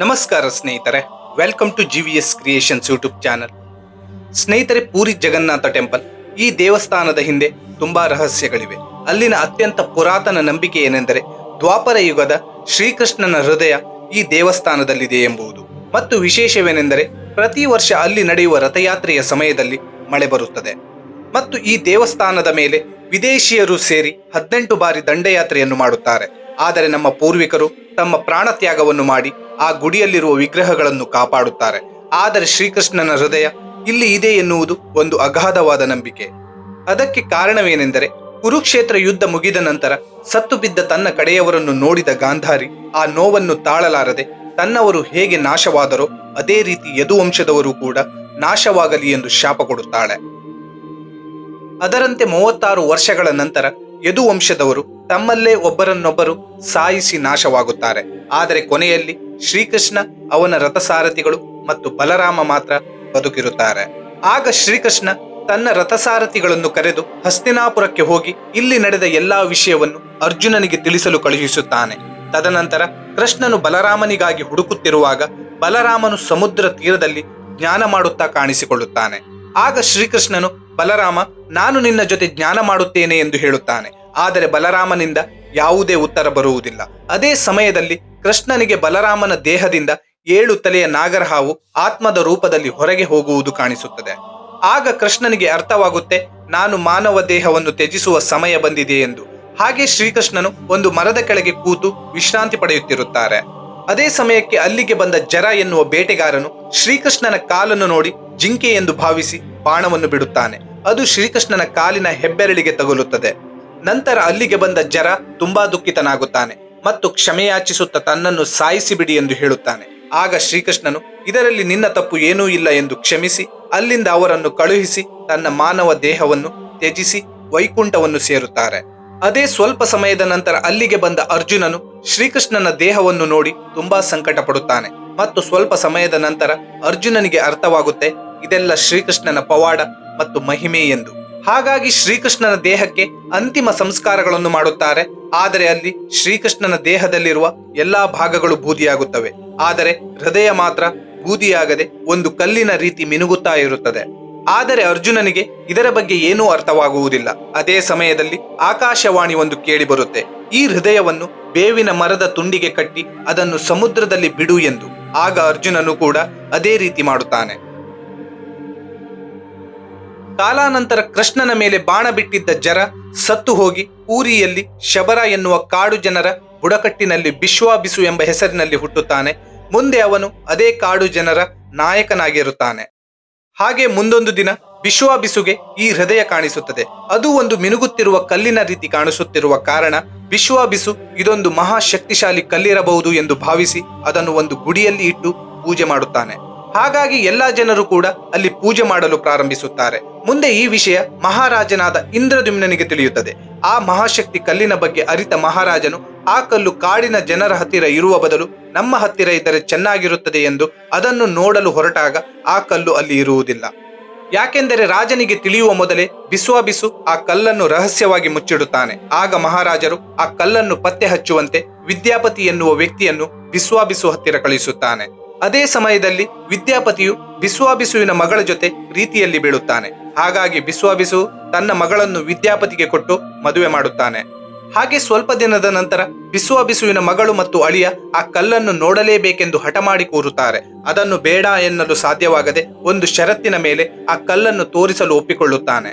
ನಮಸ್ಕಾರ ಸ್ನೇಹಿತರೆ. Welcome to G V S Creations YouTube channel ಸ್ನೇಹಿತರೆ, ಪೂರಿ ಜಗನ್ನಾಥ ಟೆಂಪಲ್ ಈ ದೇವಸ್ಥಾನದ ಹಿಂದೆ ತುಂಬಾ ರಹಸ್ಯಗಳಿವೆ. ಅಲ್ಲಿನ ಅತ್ಯಂತ ಪುರಾತನ ನಂಬಿಕೆ ಏನೆಂದರೆ ದ್ವಾಪರ ಯುಗದ ಶ್ರೀಕೃಷ್ಣನ ಹೃದಯ ಈ ದೇವಸ್ಥಾನದಲ್ಲಿದೆ ಎಂಬುದು. ಮತ್ತು ವಿಶೇಷವೇನೆಂದರೆ ಪ್ರತಿ ವರ್ಷ ಅಲ್ಲಿ ನಡೆಯುವ ರಥಯಾತ್ರೆಯ ಸಮಯದಲ್ಲಿ ಮಳೆ ಬರುತ್ತದೆ. ಮತ್ತು ಈ ದೇವಸ್ಥಾನದ ಮೇಲೆ ವಿದೇಶಿಯರು ಸೇರಿ ಹದಿನೆಂಟು ಬಾರಿ ದಂಡಯಾತ್ರೆಯನ್ನು ಮಾಡುತ್ತಾರೆ. ಆದರೆ ನಮ್ಮ ಪೂರ್ವಿಕರು ತಮ್ಮ ಪ್ರಾಣ ತ್ಯಾಗವನ್ನು ಮಾಡಿ ಆ ಗುಡಿಯಲ್ಲಿರುವ ವಿಗ್ರಹಗಳನ್ನು ಕಾಪಾಡುತ್ತಾರೆ. ಆದರೆ ಶ್ರೀಕೃಷ್ಣನ ಹೃದಯ ಇಲ್ಲಿ ಇದೆ ಎನ್ನುವುದು ಒಂದು ಅಗಾಧವಾದ ನಂಬಿಕೆ. ಅದಕ್ಕೆ ಕಾರಣವೇನೆಂದರೆ ಕುರುಕ್ಷೇತ್ರ ಯುದ್ಧ ಮುಗಿದ ನಂತರ ಸತ್ತು ಬಿದ್ದ ತನ್ನ ಕಡೆಯವರನ್ನು ನೋಡಿದ ಗಾಂಧಾರಿ ಆ ನೋವನ್ನು ತಾಳಲಾರದೆ ತನ್ನವರು ಹೇಗೆ ನಾಶವಾದರೋ ಅದೇ ರೀತಿ ಯದುವಂಶದವರು ಕೂಡ ನಾಶವಾಗಲಿ ಎಂದು ಶಾಪ ಕೊಡುತ್ತಾಳೆ. ಅದರಂತೆ ಮೂವತ್ತಾರು ವರ್ಷಗಳ ನಂತರ ಯದುವಂಶದವರು ತಮ್ಮಲ್ಲೇ ಒಬ್ಬರನ್ನೊಬ್ಬರು ಸಾಯಿಸಿ ನಾಶವಾಗುತ್ತಾರೆ. ಆದರೆ ಕೊನೆಯಲ್ಲಿ ಶ್ರೀಕೃಷ್ಣ ಅವನ ರಥಸಾರಥಿಗಳು ಮತ್ತು ಬಲರಾಮ ಮಾತ್ರ ಬದುಕಿರುತ್ತಾರೆ. ಆಗ ಶ್ರೀಕೃಷ್ಣ ತನ್ನ ರಥಸಾರಥಿಗಳನ್ನು ಕರೆದು ಹಸ್ತಿನಾಪುರಕ್ಕೆ ಹೋಗಿ ಇಲ್ಲಿ ನಡೆದ ಎಲ್ಲಾ ವಿಷಯವನ್ನು ಅರ್ಜುನನಿಗೆ ತಿಳಿಸಲು ಕಳುಹಿಸುತ್ತಾನೆ. ತದನಂತರ ಕೃಷ್ಣನು ಬಲರಾಮನಿಗಾಗಿ ಹುಡುಕುತ್ತಿರುವಾಗ ಬಲರಾಮನು ಸಮುದ್ರ ತೀರದಲ್ಲಿ ಜ್ಞಾನ ಮಾಡುತ್ತಾ ಕಾಣಿಸಿಕೊಳ್ಳುತ್ತಾನೆ. ಆಗ ಶ್ರೀಕೃಷ್ಣನು ಬಲರಾಮ, ನಾನು ನಿನ್ನ ಜೊತೆ ಜ್ಞಾನ ಮಾಡುತ್ತೇನೆ ಎಂದು ಹೇಳುತ್ತಾನೆ. ಆದರೆ ಬಲರಾಮನಿಂದ ಯಾವುದೇ ಉತ್ತರ ಬರುವುದಿಲ್ಲ. ಅದೇ ಸಮಯದಲ್ಲಿ ಕೃಷ್ಣನಿಗೆ ಬಲರಾಮನ ದೇಹದಿಂದ ಏಳು ತಲೆಯ ನಾಗರಹಾವು ಆತ್ಮದ ರೂಪದಲ್ಲಿ ಹೊರಗೆ ಹೋಗುವುದು ಕಾಣಿಸುತ್ತದೆ. ಆಗ ಕೃಷ್ಣನಿಗೆ ಅರ್ಥವಾಗುತ್ತೆ, ನಾನು ಮಾನವ ದೇಹವನ್ನು ತ್ಯಜಿಸುವ ಸಮಯ ಬಂದಿದೆ ಎಂದು. ಹಾಗೆ ಶ್ರೀಕೃಷ್ಣನು ಒಂದು ಮರದ ಕೆಳಗೆ ಕೂತು ವಿಶ್ರಾಂತಿ ಪಡೆಯುತ್ತಿರುತ್ತಾರೆ. ಅದೇ ಸಮಯಕ್ಕೆ ಅಲ್ಲಿಗೆ ಬಂದ ಜರ ಎನ್ನುವ ಬೇಟೆಗಾರನು ಶ್ರೀಕೃಷ್ಣನ ಕಾಲನ್ನು ನೋಡಿ ಜಿಂಕೆ ಎಂದು ಭಾವಿಸಿ ಬಾಣವನ್ನು ಬಿಡುತ್ತಾನೆ. ಅದು ಶ್ರೀಕೃಷ್ಣನ ಕಾಲಿನ ಹೆಬ್ಬೆರಳಿಗೆ ತಗುಲುತ್ತದೆ. ನಂತರ ಅಲ್ಲಿಗೆ ಬಂದ ಜರ ತುಂಬಾ ದುಃಖಿತನಾಗುತ್ತಾನೆ ಮತ್ತು ಕ್ಷಮೆಯಾಚಿಸುತ್ತ ತನ್ನನ್ನು ಸಾಯಿಸಿ ಬಿಡಿ ಎಂದು ಹೇಳುತ್ತಾನೆ. ಆಗ ಶ್ರೀಕೃಷ್ಣನು, ಇದರಲ್ಲಿ ನಿನ್ನ ತಪ್ಪು ಏನೂ ಇಲ್ಲ ಎಂದು ಕ್ಷಮಿಸಿ, ಅಲ್ಲಿಂದ ಅವರನ್ನು ಕಳುಹಿಸಿ ತನ್ನ ಮಾನವ ದೇಹವನ್ನು ತ್ಯಜಿಸಿ ವೈಕುಂಠವನ್ನು ಸೇರುತ್ತಾರೆ. ಅದೇ ಸ್ವಲ್ಪ ಸಮಯದ ನಂತರ ಅಲ್ಲಿಗೆ ಬಂದ ಅರ್ಜುನನು ಶ್ರೀಕೃಷ್ಣನ ದೇಹವನ್ನು ನೋಡಿ ತುಂಬಾ ಸಂಕಟ ಪಡುತ್ತಾನೆ ಮತ್ತು ಸ್ವಲ್ಪ ಸಮಯದ ನಂತರ ಅರ್ಜುನನಿಗೆ ಅರ್ಥವಾಗುತ್ತೆ ಇದೆಲ್ಲ ಶ್ರೀಕೃಷ್ಣನ ಪವಾಡ ಮತ್ತು ಮಹಿಮೆ ಎಂದು. ಹಾಗಾಗಿ ಶ್ರೀಕೃಷ್ಣನ ದೇಹಕ್ಕೆ ಅಂತಿಮ ಸಂಸ್ಕಾರಗಳನ್ನು ಮಾಡುತ್ತಾರೆ. ಆದರೆ ಅಲ್ಲಿ ಶ್ರೀಕೃಷ್ಣನ ದೇಹದಲ್ಲಿರುವ ಎಲ್ಲಾ ಭಾಗಗಳು ಬೂದಿಯಾಗುತ್ತವೆ. ಆದರೆ ಹೃದಯ ಮಾತ್ರ ಬೂದಿಯಾಗದೆ ಒಂದು ಕಲ್ಲಿನ ರೀತಿ ಮಿನುಗುತ್ತಾ ಇರುತ್ತದೆ. ಆದರೆ ಅರ್ಜುನನಿಗೆ ಇದರ ಬಗ್ಗೆ ಏನೂ ಅರ್ಥವಾಗುವುದಿಲ್ಲ. ಅದೇ ಸಮಯದಲ್ಲಿ ಆಕಾಶವಾಣಿ ಒಂದು ಕೇಳಿ ಬರುತ್ತೆ. ಈ ಹೃದಯವನ್ನು ಬೇವಿನ ಮರದ ತುಂಡಿಗೆ ಕಟ್ಟಿ ಅದನ್ನು ಸಮುದ್ರದಲ್ಲಿ ಬಿಡು ಎಂದು. ಆಗ ಅರ್ಜುನನು ಕೂಡ ಅದೇ ರೀತಿ ಮಾಡುತ್ತಾನೆ. ಕಾಲಾನಂತರ ಕೃಷ್ಣನ ಮೇಲೆ ಬಾಣ ಬಿಟ್ಟಿದ್ದ ಜರ ಸತ್ತು ಹೋಗಿ ಪೂರಿಯಲ್ಲಿ ಶಬರ ಎನ್ನುವ ಕಾಡು ಜನರ ಬುಡಕಟ್ಟಿನಲ್ಲಿ ಬಿಶ್ವಾಬಿಸು ಎಂಬ ಹೆಸರಿನಲ್ಲಿ ಹುಟ್ಟುತ್ತಾನೆ. ಮುಂದೆ ಅವನು ಅದೇ ಕಾಡು ಜನರ ನಾಯಕನಾಗಿರುತ್ತಾನೆ ಹಾಗೆ ಮುಂದೊಂದು ದಿನ ಬಿಶ್ವಾಬಿಸುಗೆ ಈ ಹೃದಯ ಕಾಣಿಸುತ್ತದೆ. ಅದು ಒಂದು ಮಿನುಗುತ್ತಿರುವ ಕಲ್ಲಿನ ರೀತಿ ಕಾಣಿಸುತ್ತಿರುವ ಕಾರಣ ಬಿಶ್ವಾಬಿಸು ಇದೊಂದು ಮಹಾಶಕ್ತಿಶಾಲಿ ಕಲ್ಲಿರಬಹುದು ಎಂದು ಭಾವಿಸಿ ಅದನ್ನು ಒಂದು ಗುಡಿಯಲ್ಲಿ ಇಟ್ಟು ಪೂಜೆ ಮಾಡುತ್ತಾನೆ. ಹಾಗಾಗಿ ಎಲ್ಲ ಜನರು ಕೂಡ ಅಲ್ಲಿ ಪೂಜೆ ಮಾಡಲು ಪ್ರಾರಂಭಿಸುತ್ತಾರೆ. ಮುಂದೆ ಈ ವಿಷಯ ಮಹಾರಾಜನಾದ ಇಂದ್ರದುಮ್ನನಿಗೆ ತಿಳಿಯುತ್ತದೆ. ಆ ಮಹಾಶಕ್ತಿ ಕಲ್ಲಿನ ಬಗ್ಗೆ ಅರಿತ ಮಹಾರಾಜನು, ಆ ಕಲ್ಲು ಕಾಡಿನ ಜನರ ಹತ್ತಿರ ಇರುವ ಬದಲು ನಮ್ಮ ಹತ್ತಿರ ಇದ್ದರೆ ಚೆನ್ನಾಗಿರುತ್ತದೆ ಎಂದು ಅದನ್ನು ನೋಡಲು ಹೊರಟಾಗ ಆ ಕಲ್ಲು ಅಲ್ಲಿ ಇರುವುದಿಲ್ಲ. ಯಾಕೆಂದರೆ ರಾಜನಿಗೆ ತಿಳಿಯುವ ಮೊದಲೇ ಬಿಸ್ವಾಬಿಸು ಆ ಕಲ್ಲನ್ನು ರಹಸ್ಯವಾಗಿ ಮುಚ್ಚಿಡುತ್ತಾನೆ. ಆಗ ಮಹಾರಾಜರು ಆ ಕಲ್ಲನ್ನು ಪತ್ತೆ ಹಚ್ಚುವಂತೆ ವಿದ್ಯಾಪತಿ ಎನ್ನುವ ವ್ಯಕ್ತಿಯನ್ನು ಬಿಸ್ವಾಬಿಸು ಹತ್ತಿರ ಕಳಿಸುತ್ತಾನೆ. ಅದೇ ಸಮಯದಲ್ಲಿ ವಿದ್ಯಾಪತಿಯು ಬಿಸ್ವಾಬಿಸುವಿನ ಮಗಳ ಜೊತೆ ರೀತಿಯಲ್ಲಿ ಬೀಳುತ್ತಾನೆ. ಹಾಗಾಗಿ ಬಿಸ್ವಾಬಿಸು ತನ್ನ ಮಗಳನ್ನು ವಿದ್ಯಾಪತಿಗೆ ಕೊಟ್ಟು ಮದುವೆ ಮಾಡುತ್ತಾನೆ. ಹಾಗೆ ಸ್ವಲ್ಪ ದಿನದ ನಂತರ ಬಿಸ್ವಾಬಿಸುವಿನ ಮಗಳು ಮತ್ತು ಅಳಿಯ ಆ ಕಲ್ಲನ್ನು ನೋಡಲೇಬೇಕೆಂದು ಹಠ ಮಾಡಿ ಕೂರುತ್ತಾರೆ. ಅದನ್ನು ಬೇಡ ಎನ್ನಲು ಸಾಧ್ಯವಾಗದೆ ಒಂದು ಷರತ್ತಿನ ಮೇಲೆ ಆ ಕಲ್ಲನ್ನು ತೋರಿಸಲು ಒಪ್ಪಿಕೊಳ್ಳುತ್ತಾನೆ.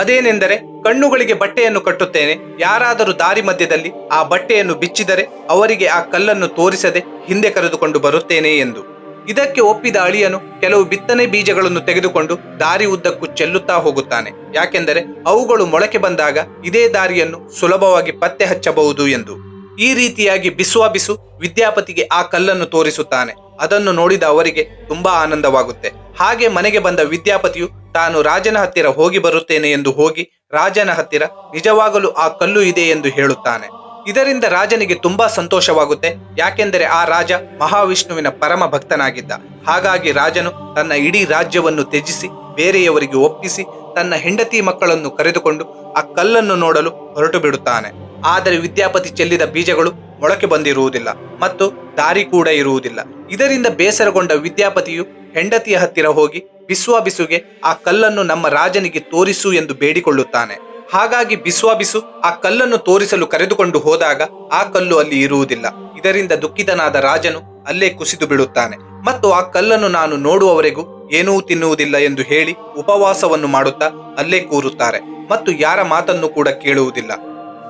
ಅದೇನೆಂದರೆ ಕಣ್ಣುಗಳಿಗೆ ಬಟ್ಟೆಯನ್ನು ಕಟ್ಟುತ್ತೇನೆ. ಯಾರಾದರೂ ದಾರಿ ಮಧ್ಯದಲ್ಲಿ ಆ ಬಟ್ಟೆಯನ್ನು ಬಿಚ್ಚಿದರೆ ಅವರಿಗೆ ಆ ಕಲ್ಲನ್ನು ತೋರಿಸದೆ ಹಿಂದೆ ಕರೆದುಕೊಂಡು ಬರುತ್ತೇನೆ ಎಂದು. ಇದಕ್ಕೆ ಒಪ್ಪಿದ ಅಳಿಯನು ಕೆಲವು ಬಿತ್ತನೆ ಬೀಜಗಳನ್ನು ತೆಗೆದುಕೊಂಡು ದಾರಿ ಉದ್ದಕ್ಕೂ ಚೆಲ್ಲುತ್ತಾ ಹೋಗುತ್ತಾನೆ. ಯಾಕೆಂದರೆ ಅವುಗಳು ಮೊಳಕೆ ಬಂದಾಗ ಇದೇ ದಾರಿಯನ್ನು ಸುಲಭವಾಗಿ ಪತ್ತೆ ಹಚ್ಚಬಹುದು ಎಂದು. ಈ ರೀತಿಯಾಗಿ ಬಿಸುವ ಬಿಸು ವಿದ್ಯಾಪತಿಗೆ ಆ ಕಲ್ಲನ್ನು ತೋರಿಸುತ್ತಾನೆ. ಅದನ್ನು ನೋಡಿದ ಅವರಿಗೆ ತುಂಬಾ ಆನಂದವಾಗುತ್ತೆ. ಹಾಗೆ ಮನೆಗೆ ಬಂದ ವಿದ್ಯಾಪತಿಯು, ತಾನು ರಾಜನ ಹತ್ತಿರ ಹೋಗಿ ಬರುತ್ತೇನೆ ಎಂದು ಹೋಗಿ ರಾಜನ ಹತ್ತಿರ, ನಿಜವಾಗಲೂ ಆ ಕಲ್ಲು ಇದೆ ಎಂದು ಹೇಳುತ್ತಾನೆ. ಇದರಿಂದ ರಾಜನಿಗೆ ತುಂಬಾ ಸಂತೋಷವಾಗುತ್ತೆ. ಯಾಕೆಂದರೆ ಆ ರಾಜ ಮಹಾವಿಷ್ಣುವಿನ ಪರಮ ಭಕ್ತನಾಗಿದ್ದ. ಹಾಗಾಗಿ ರಾಜನು ತನ್ನ ಇಡೀ ರಾಜ್ಯವನ್ನು ತ್ಯಜಿಸಿ, ಬೇರೆಯವರಿಗೆ ಒಪ್ಪಿಸಿ, ತನ್ನ ಹೆಂಡತಿ ಮಕ್ಕಳನ್ನು ಕರೆದುಕೊಂಡು ಆ ಕಲ್ಲನ್ನು ನೋಡಲು ಹೊರಟು ಬಿಡುತ್ತಾನೆ. ಆದರೆ ವಿದ್ಯಾಪತಿ ಚೆಲ್ಲಿದ ಬೀಜಗಳು ಮೊಳಕೆ ಬಂದಿರುವುದಿಲ್ಲ ಮತ್ತು ದಾರಿ ಕೂಡ ಇರುವುದಿಲ್ಲ. ಇದರಿಂದ ಬೇಸರಗೊಂಡ ವಿದ್ಯಾಪತಿಯು ಹೆಂಡತಿಯ ಹತ್ತಿರ ಹೋಗಿ, ಬಿಸ್ವಾಬಿಸುಗೆ ಆ ಕಲ್ಲನ್ನು ನಮ್ಮ ರಾಜನಿಗೆ ತೋರಿಸು ಎಂದು ಬೇಡಿಕೊಳ್ಳುತ್ತಾನೆ. ಹಾಗಾಗಿ ಬಿಸ್ವಾಬಿಸು ಆ ಕಲ್ಲನ್ನು ತೋರಿಸಲು ಕರೆದುಕೊಂಡು ಹೋದಾಗ ಆ ಕಲ್ಲು ಅಲ್ಲಿ ಇರುವುದಿಲ್ಲ. ಇದರಿಂದ ದುಃಖಿತನಾದ ರಾಜನು ಅಲ್ಲೇ ಕುಸಿದು ಬಿಡುತ್ತಾನೆ ಮತ್ತು ಆ ಕಲ್ಲನ್ನು ನಾನು ನೋಡುವವರೆಗೂ ಏನೂ ತಿನ್ನುವುದಿಲ್ಲ ಎಂದು ಹೇಳಿ ಉಪವಾಸವನ್ನು ಮಾಡುತ್ತಾ ಅಲ್ಲೇ ಕೂರುತ್ತಾರೆ. ಮತ್ತು ಯಾರ ಮಾತನ್ನು ಕೂಡ ಕೇಳುವುದಿಲ್ಲ.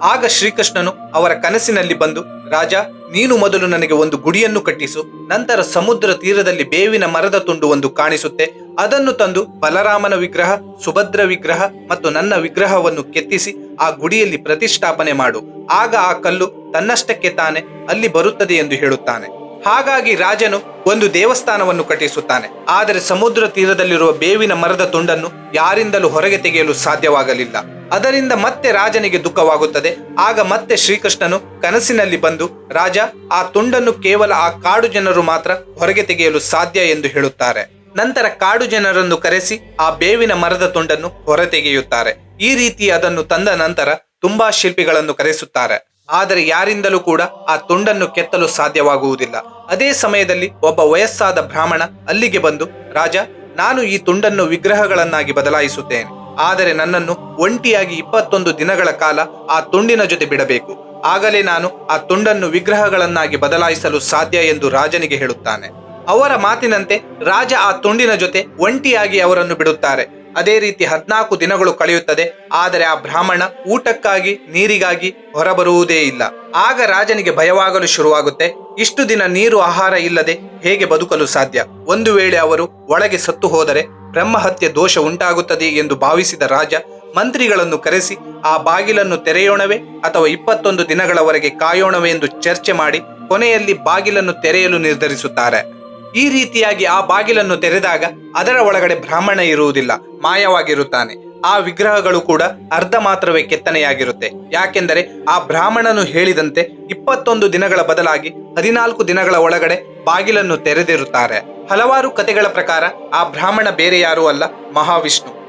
ಆಗ ಶ್ರೀಕೃಷ್ಣನು ಅವರ ಕನಸಿನಲ್ಲಿ ಬಂದು, ರಾಜ, ನೀನು ಮೊದಲು ನನಗೆ ಒಂದು ಗುಡಿಯನ್ನು ಕಟ್ಟಿಸು, ನಂತರ ಸಮುದ್ರ ತೀರದಲ್ಲಿ ಬೇವಿನ ಮರದ ತುಂಡು ಒಂದು ಕಾಣಿಸುತ್ತೆ ಅದನ್ನು ತಂದು ಬಲರಾಮನ ವಿಗ್ರಹ, ಸುಭದ್ರ ವಿಗ್ರಹ ಮತ್ತು ನನ್ನ ವಿಗ್ರಹವನ್ನು ಕೆತ್ತಿಸಿ ಆ ಗುಡಿಯಲ್ಲಿ ಪ್ರತಿಷ್ಠಾಪನೆ ಮಾಡು. ಆಗ ಆ ಕಲ್ಲು ತನ್ನಷ್ಟಕ್ಕೆ ತಾನೆ ಅಲ್ಲಿ ಬರುತ್ತದೆ ಎಂದು ಹೇಳುತ್ತಾನೆ. ಹಾಗಾಗಿ ರಾಜನು ಒಂದು ದೇವಸ್ಥಾನವನ್ನು ಕಟ್ಟಿಸುತ್ತಾನೆ. ಆದರೆ ಸಮುದ್ರ ತೀರದಲ್ಲಿರುವ ಬೇವಿನ ಮರದ ತುಂಡನ್ನು ಯಾರಿಂದಲೂ ಹೊರಗೆ ತೆಗೆಯಲು ಸಾಧ್ಯವಾಗಲಿಲ್ಲ. ಅದರಿಂದ ಮತ್ತೆ ರಾಜನಿಗೆ ದುಃಖವಾಗುತ್ತದೆ. ಆಗ ಮತ್ತೆ ಶ್ರೀಕೃಷ್ಣನು ಕನಸಿನಲ್ಲಿ ಬಂದು, ರಾಜ, ಆ ತುಂಡನ್ನು ಕೇವಲ ಆ ಕಾಡು ಜನರು ಮಾತ್ರ ಹೊರಗೆ ತೆಗೆಯಲು ಸಾಧ್ಯ ಎಂದು ಹೇಳುತ್ತಾರೆ. ನಂತರ ಕಾಡು ಜನರನ್ನು ಕರೆಸಿ ಆ ಬೇವಿನ ಮರದ ತುಂಡನ್ನು ಹೊರತೆಗೆಯುತ್ತಾರೆ. ಈ ರೀತಿ ಅದನ್ನು ತಂದ ನಂತರ ತುಂಬಾ ಶಿಲ್ಪಿಗಳನ್ನು ಕರೆಸುತ್ತಾರೆ. ಆದರೆ ಯಾರಿಂದಲೂ ಕೂಡ ಆ ತುಂಡನ್ನು ಕೆತ್ತಲು ಸಾಧ್ಯವಾಗುವುದಿಲ್ಲ. ಅದೇ ಸಮಯದಲ್ಲಿ ಒಬ್ಬ ವಯಸ್ಸಾದ ಬ್ರಾಹ್ಮಣ ಅಲ್ಲಿಗೆ ಬಂದು, ರಾಜ, ನಾನು ಈ ತುಂಡನ್ನು ವಿಗ್ರಹಗಳನ್ನಾಗಿ ಬದಲಾಯಿಸುತ್ತೇನೆ. ಆದರೆ ನನ್ನನ್ನು ಒಂಟಿಯಾಗಿ ಇಪ್ಪತ್ತೊಂದು ದಿನಗಳ ಕಾಲ ಆ ತುಂಡಿನ ಜೊತೆ ಬಿಡಬೇಕು. ಆಗಲೇ ನಾನು ಆ ತುಂಡನ್ನು ವಿಗ್ರಹಗಳನ್ನಾಗಿ ಬದಲಾಯಿಸಲು ಸಾಧ್ಯ ಎಂದು ರಾಜನಿಗೆ ಹೇಳುತ್ತಾನೆ. ಅವರ ಮಾತಿನಂತೆ ರಾಜ ಆ ತುಂಡಿನ ಜೊತೆ ಒಂಟಿಯಾಗಿ ಅವರನ್ನು ಬಿಡುತ್ತಾರೆ. ಅದೇ ರೀತಿ ಹದ್ನಾಲ್ಕು ದಿನಗಳು ಕಳೆಯುತ್ತದೆ. ಆದರೆ ಆ ಬ್ರಾಹ್ಮಣ ಊಟಕ್ಕಾಗಿ, ನೀರಿಗಾಗಿ ಹೊರಬರುವುದೇ ಇಲ್ಲ. ಆಗ ರಾಜನಿಗೆ ಭಯವಾಗಲು ಶುರುವಾಗುತ್ತೆ. ಇಷ್ಟು ದಿನ ನೀರು ಆಹಾರ ಇಲ್ಲದೆ ಹೇಗೆ ಬದುಕಲು ಸಾಧ್ಯ? ಒಂದು ವೇಳೆ ಅವರು ಒಳಗೆ ಸತ್ತು ಹೋದರೆ ಬ್ರಹ್ಮಹತ್ಯೆ ದೋಷ ಉಂಟಾಗುತ್ತದೆ ಎಂದು ಭಾವಿಸಿದ ರಾಜ ಮಂತ್ರಿಗಳನ್ನು ಕರೆಸಿ, ಆ ಬಾಗಿಲನ್ನು ತೆರೆಯೋಣವೇ ಅಥವಾ ಇಪ್ಪತ್ತೊಂದು ದಿನಗಳವರೆಗೆ ಕಾಯೋಣವೇ ಎಂದು ಚರ್ಚೆ ಮಾಡಿ ಕೊನೆಯಲ್ಲಿ ಬಾಗಿಲನ್ನು ತೆರೆಯಲು ನಿರ್ಧರಿಸುತ್ತಾರೆ. ಈ ರೀತಿಯಾಗಿ ಆ ಬಾಗಿಲನ್ನು ತೆರೆದಾಗ ಅದರ ಒಳಗಡೆ ಬ್ರಾಹ್ಮಣ ಇರುವುದಿಲ್ಲ, ಮಾಯವಾಗಿರುತ್ತಾನೆ. ಆ ವಿಗ್ರಹಗಳು ಕೂಡ ಅರ್ಧ ಮಾತ್ರವೇ ಕೆತ್ತನೆಯಾಗಿರುತ್ತೆ. ಯಾಕೆಂದರೆ ಆ ಬ್ರಾಹ್ಮಣನು ಹೇಳಿದಂತೆ ಇಪ್ಪತ್ತೊಂದು ದಿನಗಳ ಬದಲಾಗಿ ಹದಿನಾಲ್ಕು ದಿನಗಳ ಒಳಗಡೆ ಬಾಗಿಲನ್ನು ತೆರೆದಿರುತ್ತಾರೆ. ಹಲವಾರು ಕಥೆಗಳ ಪ್ರಕಾರ ಆ ಬ್ರಾಹ್ಮಣ ಬೇರೆ ಯಾರೂ ಅಲ್ಲ, ಮಹಾವಿಷ್ಣು.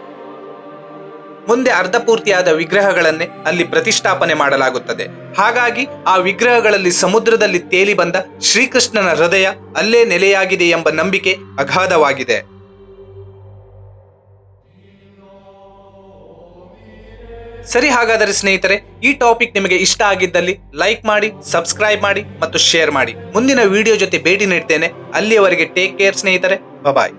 ಮುಂದೆ ಅರ್ಧಪೂರ್ತಿಯಾದ ವಿಗ್ರಹಗಳನ್ನೇ ಅಲ್ಲಿ ಪ್ರತಿಷ್ಠಾಪನೆ ಮಾಡಲಾಗುತ್ತದೆ. ಹಾಗಾಗಿ ಆ ವಿಗ್ರಹಗಳಲ್ಲಿ ಸಮುದ್ರದಲ್ಲಿ ತೇಲಿ ಬಂದ ಶ್ರೀಕೃಷ್ಣನ ಹೃದಯ ಅಲ್ಲೇ ನೆಲೆಯಾಗಿದೆ ಎಂಬ ನಂಬಿಕೆ ಅಗಾಧವಾಗಿದೆ. ಸರಿ ಹಾಗಾದರೆ ಸ್ನೇಹಿತರೆ, ಈ ಟಾಪಿಕ್ ನಿಮಗೆ ಇಷ್ಟ ಆಗಿದ್ದಲ್ಲಿ ಲೈಕ್ ಮಾಡಿ, ಸಬ್ಸ್ಕ್ರೈಬ್ ಮಾಡಿ ಮತ್ತು ಶೇರ್ ಮಾಡಿ. ಮುಂದಿನ ವಿಡಿಯೋ ಜೊತೆ ಭೇಟಿ ನೀಡ್ತೇನೆ. ಅಲ್ಲಿಯವರೆಗೆ ಟೇಕ್ ಕೇರ್ ಸ್ನೇಹಿತರೆ. ಬಾಯ್